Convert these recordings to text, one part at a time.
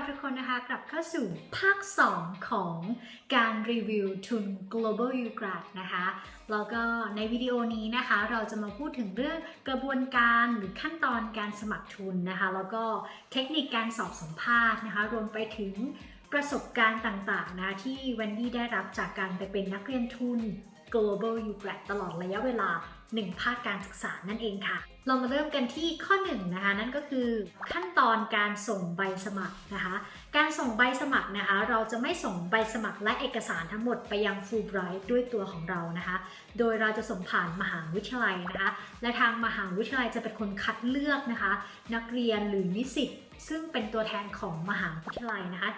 รับทุกคนนะคะ กลับเข้าสู่ภาค 2 ของการรีวิวทุน Global U Grad นะคะ แล้วก็ในวิดีโอนี้นะคะ เราจะมาพูดถึงเรื่องกระบวนการหรือขั้นตอนการสมัครทุนนะคะ แล้วก็เทคนิคการสอบสัมภาษณ์นะคะ รวมไปถึงประสบการณ์ต่างๆนะที่เวนดี้ได้รับจากการไปเป็นนักเรียนทุน Global U Grad ตลอดระยะเวลา 1 ภาคการศึกษานั่นเองค่ะ เรามาเริ่มกันที่ข้อ1นะคะนั่นก็คือ ขั้นตอนการส่งใบสมัครนะคะ การส่งใบสมัครนะคะ เราจะไม่ส่งใบสมัครและเอกสารทั้งหมดไปยัง Fulbright ด้วยตัวของเรานะคะ โดยเราจะส่งผ่านมหาวิทยาลัยนะคะ และทางมหาวิทยาลัยจะเป็นคนคัดเลือกนะคะ นักเรียนหรือนิสิต ซึ่งเป็นตัวแทนของมหาวิทยาลัยนะคะ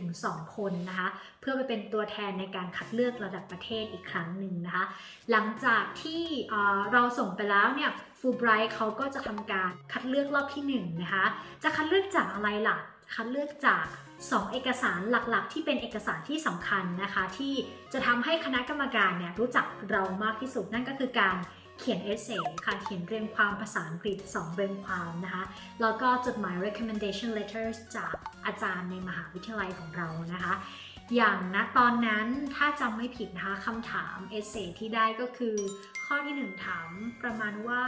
1-2 คนนะคะ เพื่อไปเป็นตัวแทนในการคัดเลือกระดับประเทศอีกครั้งหนึ่งนะคะ หลังจากที่เเราส่งไปแล้วเนี่ยฟูไบรท์เขาก็จะทำการคัดเลือกรอบที่1นะคะ จะคัดเลือกจากอะไรล่ะคัดเลือกจาก 2 เอกสารหลักๆ ที่เป็นเอกสารที่สำคัญนะคะ ที่จะทำให้คณะกรรมการเนี่ยรู้จักเรามากที่สุดนั่นก็คือการ เขียนเอเซค่ะ เขียนเรียงความภาษาอังกฤษ 2 เรียงความนะคะ แล้วก็จดหมาย recommendation letters จากอาจารย์ในมหาวิทยาลัยของเรานะคะ อย่างนะตอนนั้นถ้าจำไม่ผิดนะคะคำถามเอเซที่ได้ก็คือ ข้อที่หนึ่งถามประมาณว่า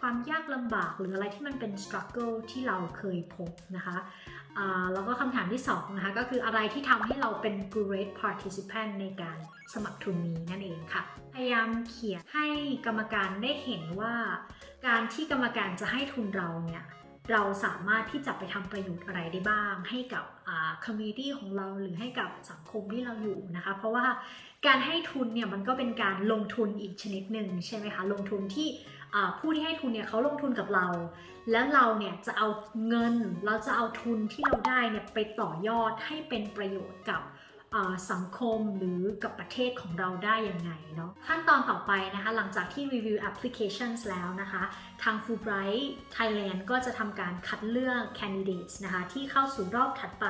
ความยากลำบากหรืออะไรที่มันเป็น struggle ที่เราเคยพบนะคะ แล้วก็คำถามที่สองนะคะก็คืออะไรที่ทำให้เราเป็น great participant ในการสมัครทุนนี้นั่นเองค่ะ พยายามเขียนให้กรรมการได้เห็นว่า การที่กรรมการจะให้ทุนเราเนี่ยเราสามารถที่จะไปทำประโยชน์อะไรได้บ้าง ให้กับคอมมูนิตี้ของเราหรือให้กับสังคมที่เราอยู่นะคะ เพราะว่าการให้ทุนเนี่ยมันก็เป็นการลงทุนอีกชนิดหนึ่งใช่ไหมคะลงทุนที่ ผู้ที่ให้ทุนเนี่ยเขาลงทุนกับเรา แล้วเราเนี่ยจะเอาเงิน เราจะเอาทุนที่เราได้เนี่ยไปต่อยอดให้เป็นประโยชน์กับสังคมหรือกับประเทศของเราได้ยังไงเนาะขั้นตอนต่อไปนะคะ หลังจากที่รีวิว applications แล้วนะคะ ทาง Fulbright Thailand ก็จะทำการคัดเลือก candidates นะคะ ที่เข้าสู่รอบถัดไป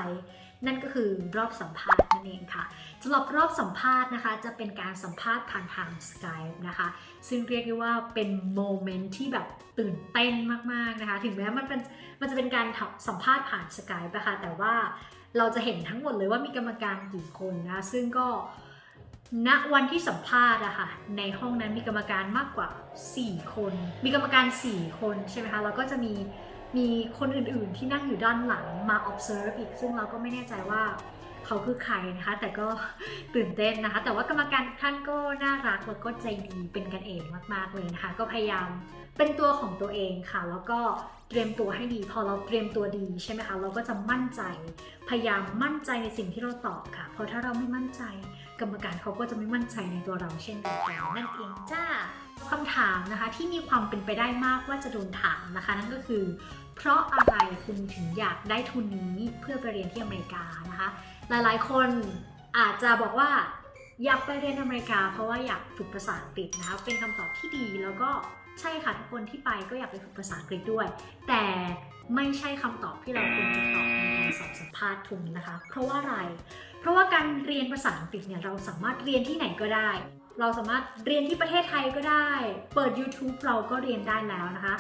นั่นก็คือรอบสัมภาษณ์นั่นเองค่ะสำหรับรอบสัมภาษณ์นะคะ จะเป็นการสัมภาษณ์ผ่านทาง Skype นะคะ ซึ่งเรียกได้ว่าเป็นโมเมนต์ที่แบบตื่นเต้นมากๆนะคะ ถึงแม้มันเป็นมันจะเป็นการสัมภาษณ์ผ่าน Skype นะคะแต่ว่าเราจะเห็นทั้งหมดเลยว่ามีกรรมการกี่คนนะ ซึ่งก็ณวันที่สัมภาษณ์อะค่ะในห้องนั้นมีกรรมการมากกว่า 4 คน มีกรรมการ 4 คนใช่ไหมคะแล้วก็จะมี มีคนอื่นๆที่นั่งอยู่ด้านหลังมา observe อีก ซึ่งเราก็ไม่แน่ใจว่าเขาคือใครนะคะ แต่ก็ตื่นเต้นนะคะ แต่ว่ากรรมการท่านก็น่ารักแล้วก็ใจดีเป็นกันเองมากๆเลยนะคะ ก็พยายามเป็นตัวของตัวเองค่ะ แล้วก็เตรียมตัวให้ดี พอเราเตรียมตัวดีใช่ไหมคะ เราก็จะมั่นใจ พยายามมั่นใจในสิ่งที่เราตอบค่ะ เพราะถ้าเราไม่มั่นใจ กรรมการเขาก็จะไม่มั่นใจในตัวเราเช่นเดียวกันนั่นเองจ้าคำถามนะคะที่มีความเป็นไปได้มากว่าจะโดนถามนะคะ นั่นก็คือ เพราะอะไรคุณถึงอยากได้ทุนนี้เพื่อไปเรียนที่อเมริกานะคะ หลายๆ คนอาจจะบอกว่าอยากไปเรียนอเมริกา เพราะว่าอยากฝึกภาษาอังกฤษนะคะเป็นคำตอบที่ดีแล้วก็ใช่ค่ะทุกคนที่ไปก็อยากไปฝึกภาษาอังกฤษด้วย แต่ไม่ใช่คำตอบที่เราควรจะตอบในการสอบสัมภาษณ์ทุนนะคะ เพราะว่าอะไร เพราะว่าการเรียนภาษาอังกฤษเนี่ยเราสามารถเรียนที่ไหนก็ได้ เราสามารถเรียนที่ประเทศไทยก็ได้ เปิด YouTube เราก็เรียนได้แล้วนะคะ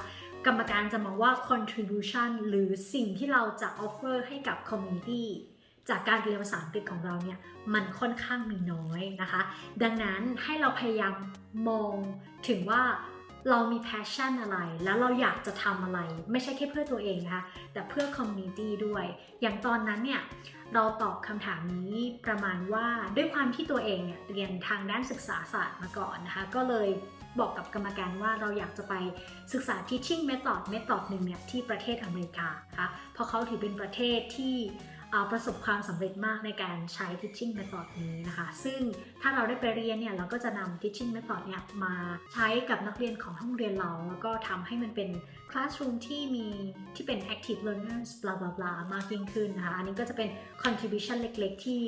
กรรมการจะมองว่า contribution หรือสิ่งที่เราจะ offer ให้กับ community จากการเรียนภาษาอังกฤษของเราเนี่ยมันค่อนข้างมีน้อยนะคะ ดังนั้นให้เราพยายามมองถึงว่าเรามี passion อะไร แล้วเราอยากจะทำอะไร ไม่ใช่แค่เพื่อตัวเองนะคะ แต่เพื่อ community ด้วย อย่างตอนนั้นเนี่ย เราตอบคำถามนี้ประมาณว่าด้วยความที่ตัวเองเนี่ยเรียนทางด้านศึกษาศาสตร์มาก่อนนะคะ ก็เลยบอกกับกรรมการว่าเราอยากจะไปศึกษา teaching method method หนึ่งเนี่ยที่ประเทศอเมริกานะคะเพราะเขาถือเป็นประเทศที่ ประสบความสำเร็จมากในการใช้ teaching method นี้นะคะ ซึ่งถ้าเราได้ไปเรียนเนี่ยเราก็จะนำ teaching method เนี่ยมาใช้กับนักเรียนของห้องเรียนเรา แล้วก็ทำให้มันเป็น classroom ที่มีที่เป็น active learners blah blah blah มากยิ่งขึ้นนะคะ อันนี้ก็จะเป็น contribution เล็กๆ ที่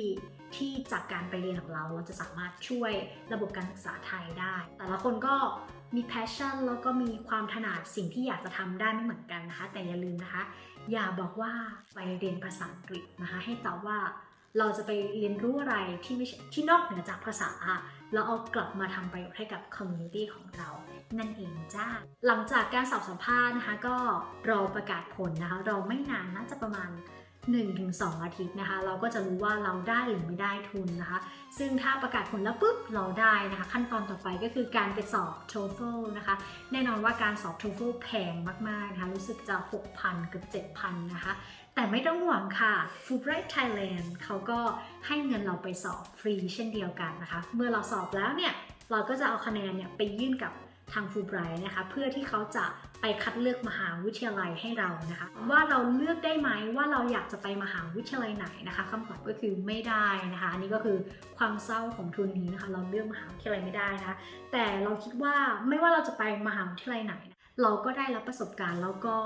ที่จากการไปเรียนของเราเราจะสามารถช่วยระบบการศึกษาไทยได้ แต่ละคนก็ มี passion แล้วก็มีความถนัดสิ่งที่อยากจะทำได้ไม่เหมือนกันนะคะ แต่อย่าลืมนะคะ อย่าบอกว่าไปเรียนภาษาอังกฤษนะคะ ให้ตอบว่าเราจะไปเรียนรู้อะไรที่ไม่ใช่ที่นอกเหนือจากภาษาแล้วเอากลับมาทำประโยชน์ให้กับคอมมูนิตี้ของเรา นั่นเองจ้า หลังจากการสอบสัมภาษณ์นะคะ ก็รอประกาศผลนะคะ เราไม่นานน่าจะประมาณ 1-2 อาทิตย์นะคะ เราก็จะรู้ว่าเราได้หรือไม่ได้ทุนนะคะ ซึ่งถ้าประกาศผลแล้วปุ๊บเราได้นะคะ ขั้นตอนต่อไปก็คือการไปสอบ TOEFL นะคะ แน่นอนว่าการสอบ TOEFL แพงมากๆนะคะ รู้สึกจะ 6,000 เกือบ 7,000 นะคะ แต่ไม่ต้องห่วงค่ะ Fulbright Thailand เขาก็ให้เงินเราไปสอบฟรีเช่นเดียวกันนะคะ เมื่อเราสอบแล้วเนี่ย เราก็จะเอาคะแนนเนี่ยไปยื่นกับ ทาง Fulbright นะคะ เพื่อที่เขาจะไปคัดเลือกมหาวิทยาลัยให้เรานะคะ ว่าเราเลือกได้ไหมว่าเราอยากจะไปมหาวิทยาลัยไหนนะคะคำตอบก็คือไม่ได้นะคะ อันนี้ก็คือความเศร้าของทุนนี้นะคะ เราเลือกมหาวิทยาลัยไม่ได้นะคะแต่เราคิดว่าไม่ว่าเราจะไปมหาวิทยาลัยไหน เราก็ได้รับประสบการณ์แล้วก็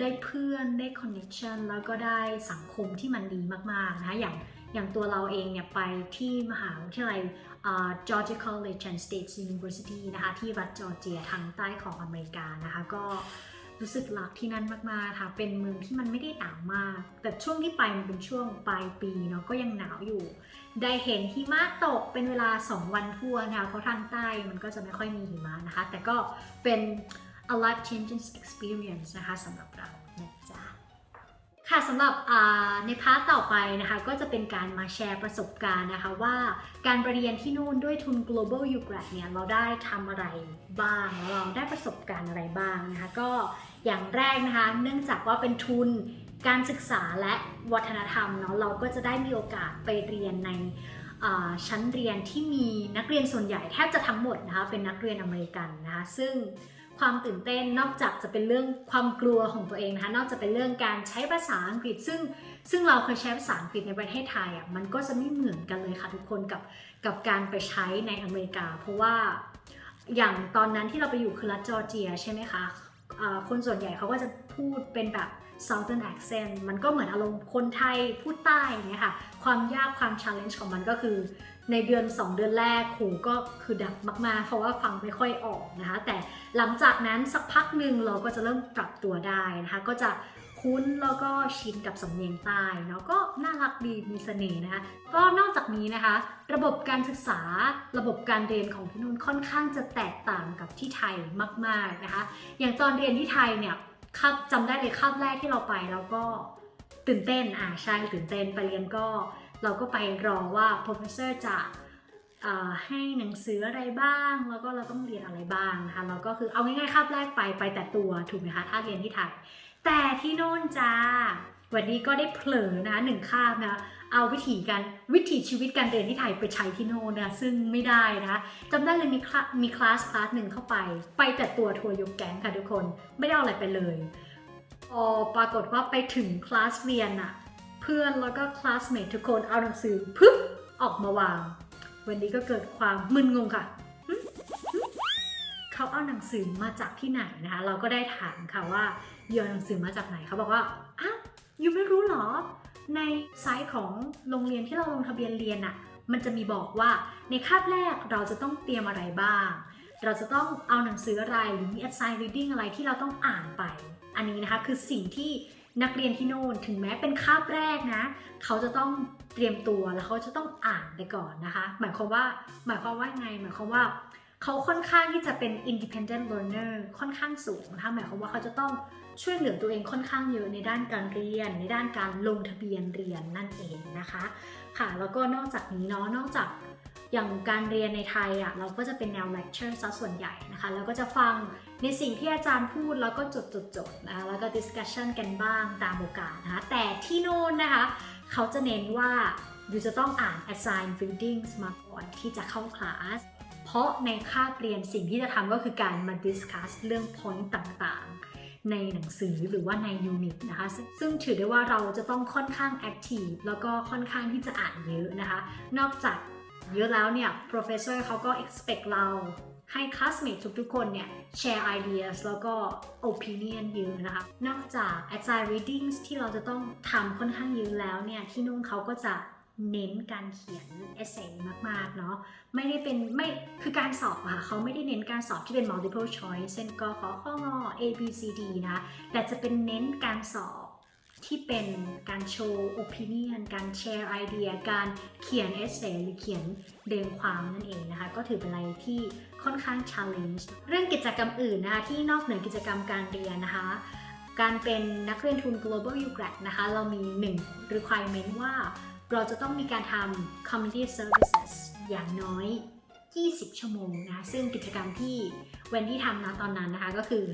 ได้เพื่อนได้คอนเน c t ชันแล้วก็ได้สังคมที่มันดีมากๆนะคะอย่าง อย่างตัวเราเองเนี่ยไปที่มหาวิทยาลัยอ่า Georgia College and State University นะคะที่รัฐจอร์เจียทางใต้ของอเมริกานะคะก็รู้สึกรักที่นั่นมากๆค่ะ เป็นเมืองที่มันไม่ได้หนาวมาก แต่ช่วงที่ไปมันเป็นช่วงปลายปีเนาะก็ยังหนาวอยู่ ได้เห็นหิมะตกเป็นเวลา 2 วันทั่วนะคะเพราะทางใต้มันก็จะไม่ค่อยมีหิมะนะคะ แต่ก็เป็น a life changing experience นะคะสำหรับเรานะจ๊ะ ค่ะสำหรับในพาร์ทต่อไปนะคะก็จะเป็นการมาแชร์ประสบการณ์นะคะว่าการเรียนที่นู่นด้วยทุน global u g r a d เนี่ยเราได้ทำอะไรบ้างแล้วเราได้ประสบการณ์อะไรบ้างนะคะก็อย่างแรกนะคะเนื่องจากว่าเป็นทุนการศึกษาและวัฒนธรรมเนาะเราก็จะได้มีโอกาสไปเรียนในชั้นเรียนที่มีนักเรียนส่วนใหญ่แทบจะทั้งหมดนะคะเป็นนักเรียนอเมริกันนะคะซึ่ง ความตื่นเต้นนอกจากจะเป็นเรื่องความกลัวของตัวเองนะคะนอกจากเป็นเรื่องการใช้ภาษาอังกฤษ ซึ่งซึ่งเราเคยใช้ภาษาอังกฤษในประเทศไทยอะมันก็จะไม่เหมือนกันเลยค่ะทุกคนกับกับการไปใช้ในอเมริกา เพราะว่าอย่างตอนนั้นที่เราไปอยู่คือรัฐจอร์เจียใช่ไหมคะคนส่วนใหญ่เขาก็จะพูดเป็นแบบ southern accent มันก็เหมือนอารมณ์คนไทยพูดใต้อย่างเงี้ยค่ะ ความยากความ challenge ของมันก็คือ ในเดือน 2 เดือนแรกหูก็คือดับมากๆ เพราะว่าฟังไม่ค่อยออกนะคะ แต่หลังจากนั้นสักพักหนึ่งเราก็จะเริ่มปรับตัวได้นะคะ ก็จะคุ้นแล้วก็ชินกับสำเนียงใต้เนาะก็น่ารักดีมีเสน่ห์นะคะก็นอกจากนี้นะคะ ระบบการศึกษาระบบการเรียนของที่นู่นค่อนข้างจะแตกต่างกับที่ไทยมากๆนะคะ อย่างตอนเรียนที่ไทยเนี่ย คาบจำได้เลยคาบแรกที่เราไปแล้วก็ตื่นเต้นอ่าใช่ตื่นเต้นไปเรียนก็เราก็ไปรอว่า professor จะให้หนังสืออะไรบ้าง แล้วก็เราต้องเรียนอะไรบ้างนะคะแล้วก็คือเอาง่ายๆคาบแรกไปไปแต่ตัวถูกไหมคะถ้าเรียนที่ไทยแต่ที่โน่นจ้าวันนี้ก็ได้เผลอนะคะหนึ่งคาบนะ เอาวิถีการวิถีชีวิตการเรียนที่ไทยไปใช้ที่โน่นนะซึ่งไม่ได้นะจำได้เลยมีคลาสมีคลาสคลาสหนึ่งเข้าไป ไปแต่ตัวทัวร์ยกแก๊งค่ะทุกคนไม่ได้เอาอะไรไปเลยพอปรากฏว่าไปถึงคลาสเรียนอะเพื่อนแล้วก็คลาสเมททุกคนเอาหนังสือปึ๊บออกมาวาง วันนี้ก็เกิดความมึนงงค่ะเขาเอาหนังสือมาจากที่ไหนนะคะ เราก็ได้ถามค่ะว่าเยอาหนังสือมาจากไหนเขาบอกว่าอ้าวยูไม่รู้หรอ ในไซต์ของโรงเรียนที่เราลงทะเบียนเรียนอะมันจะมีบอกว่าในคาบแรกเราจะต้องเตรียมอะไรบ้าง เราจะต้องเอาหนังสืออะไรหรือมี assign reading อะไรที่เราต้องอ่านไป อันนี้นะคะคือสิ่งที่นักเรียนที่โน่นถึงแม้เป็นคาบแรกนะ เขาจะต้องเตรียมตัวแล้วเขาจะต้องอ่านไปก่อนนะคะ หมายความว่าหมายความว่าไงหมายความว่าเขาค่อนข้างที่จะเป็น independent learner ค่อนข้างสูงนะคะหมายความว่าเขาจะต้อง ช่วยเหลือตัวเองค่อนข้างเยอะในด้านการเรียน ในด้านการลงทะเบียนเรียนนั่นเองนะคะ ค่ะแล้วก็นอกจากนี้เนาะนอกจากอย่างการเรียนในไทยอะเราก็จะเป็นแนว lecture ซะส่วนใหญ่นะคะแล้วก็จะฟังในสิ่งที่อาจารย์พูดแล้วก็จดจดจดนะคะแล้วก็ discussion กันบ้างตามโอกาสนะคะแต่ที่โน่นนะคะ เขาจะเน้นว่าอยู่จะต้องอ่าน assign readings มาก่อนที่จะเข้าคลาส เพราะในคาบเรียนสิ่งที่จะทำก็คือการมา discuss เรื่อง point ต่างๆ ในหนังสือหรือว่าในยูนิตนะคะ ซึ่งถือได้ว่าเราจะต้องค่อนข้าง active แล้วก็ค่อนข้างที่จะอ่านเยอะนะคะ นอกจากเยอะแล้วเนี่ย professor เขาก็ expect เราให้ classmate ทุกๆคนเนี่ย share ideas แล้วก็ opinion เยอะนะคะ นอกจาก assign readings ที่เราจะต้องทำค่อนข้างเยอะแล้วเนี่ย ที่นู่นเขาก็จะ เน้นการเขียน essay มากๆเนาะไม่ได้เป็นไม่คือการสอบอะเขาไม่ได้เน้นการสอบที่เป็น multiple choice เช่นกขอข้องอ A B C D นะ แต่จะเป็นเน้นการสอบที่เป็นการโชว์ opinion การแชร์ไอเดีย การเขียน essay หรือเขียนเรียงความนั่นเองนะคะ ก็ถือเป็นอะไรที่ค่อนข้าง challenge เรื่องกิจกรรมอื่นนะคะที่นอกเหนือกิจกรรมการเรียนนะคะ การเป็นนักเรียนทุน global u grad นะคะ เรามี 1 requirement ว่า เราจะต้องมีการทำ community services อย่างน้อย 20 ชั่วโมงนะ ซึ่งกิจกรรมที่เวนที่ทำนะตอนนั้นนะคะ ก็คือ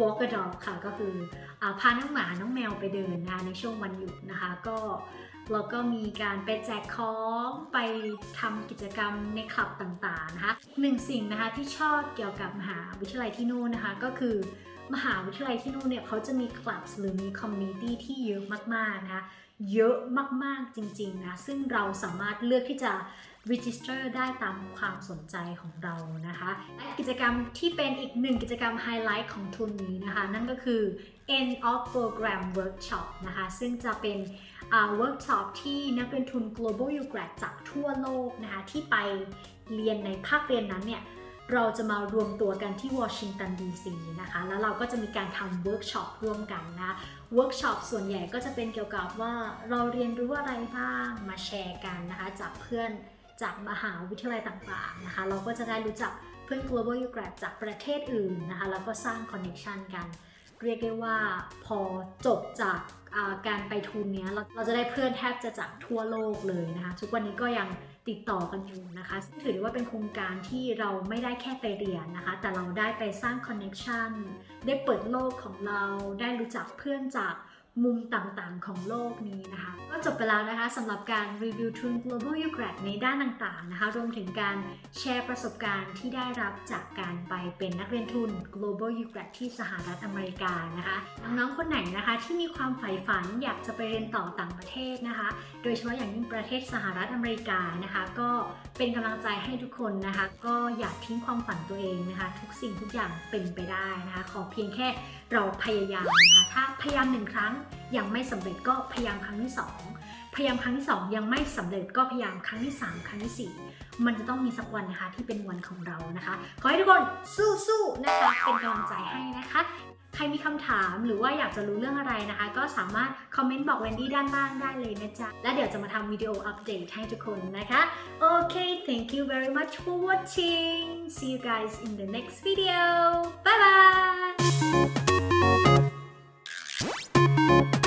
walk a dog ค่ะ ก็คืออาพาน้องหมา น้องแมวไปเดินนะในช่วงวันหยุดนะคะ ก็แล้วก็มีการไปแจกของไปทำกิจกรรมในคลับต่างๆนะคะหนึ่งสิ่งนะคะที่ชอบเกี่ยวกับมหาวิทยาลัยที่นู่นนะคะ ก็คือมหาวิทยาลัยที่นู่นเนี่ยเขาจะมีคลับหรือมีคอมมูนิตี้ที่เยอะมากๆนะคะ เยอะมากๆจริง ๆ นะ ซึ่งเราสามารถเลือกที่จะ register ได้ตามความสนใจของเรานะคะ และกิจกรรมที่เป็นอีกหนึ่งกิจกรรมไฮไลท์ของทุนนี้นะคะ นั่นก็คือ end of program workshop นะคะ ซึ่งจะเป็นเวิร์กช็อปที่นักเรียนทุน global u grad จากทั่วโลกนะคะ ที่ไปเรียนในภาคเรียนนั้นเนี่ย เราจะมารวมตัวกันที่วอชิงตันดีซีนะคะ แล้วเราก็จะมีการทำเวิร์กช็อปร่วมกันนะ เวิร์กช็อปส่วนใหญ่ก็จะเป็นเกี่ยวกับว่าเราเรียนรู้อะไรบ้าง มาแชร์กันนะคะ จากเพื่อนจากมหาวิทยาลัยต่างๆนะคะ เราก็จะได้รู้จักเพื่อน global u grad จากประเทศอื่นนะคะ แล้วก็สร้างคอนเนคชันกัน เรียกได้ว่าพอจบจากาการไปทุนเนี้ยเราเราจะได้เพื่อนแทบจะจากทั่วโลกเลยนะคะทุกวันนี้ก็ยังติดต่อกันอยู่นะคะซึ่งถือได้ว่าเป็นโครงการที่เราไม่ได้แค่ไปเรียนนะคะ แต่เราได้ไปสร้างคอนเน็ชันได้เปิดโลกของเราได้รู้จักเพื่อนจาก มุมต่างๆ ของโลกนี้นะคะ ก็จบไปแล้วนะคะสำหรับการรีวิวทุน global u grad ในด้านต่างๆนะคะ รวมถึงการแชร์ประสบการณ์ที่ได้รับจากการไปเป็นนักเรียนทุน global u grad ที่สหรัฐอเมริกานะคะน้องๆคนไหนนะคะที่มีความใฝ่ฝันอยากจะไปเรียนต่อต่างประเทศนะคะ โดยเฉพาะอย่างยิ่งประเทศสหรัฐอเมริกานะคะ ก็เป็นกำลังใจให้ทุกคนนะคะ ก็อย่าทิ้งความฝันตัวเองนะคะ ทุกสิ่งทุกอย่างเป็นไปได้นะคะ ขอเพียงแค่เราพยายามนะคะถ้าพยายามหนึ่งครั้งยังไม่สำเร็จก็พยายามครั้งที่สองพยายามครั้งที่สองยังไม่สำเร็จก็พยายามครั้งที่สามครั้งที่สี่มันจะต้องมีสักวันนะคะที่เป็นวันของเรานะคะ ขอให้ทุกคนสู้ๆนะคะเป็นกำลังใจให้นะคะใครมีคำถามหรือว่าอยากจะรู้เรื่องอะไรนะคะ ก็สามารถคอมเมนต์บอกเวนดี้ด้านล่างได้เลยนะจ๊ะ และเดี๋ยวจะมาทำวิดีโออัปเดตให้ทุกคนนะคะ โอเค thank you very much for watching see you guys in the next video bye bye Thank you.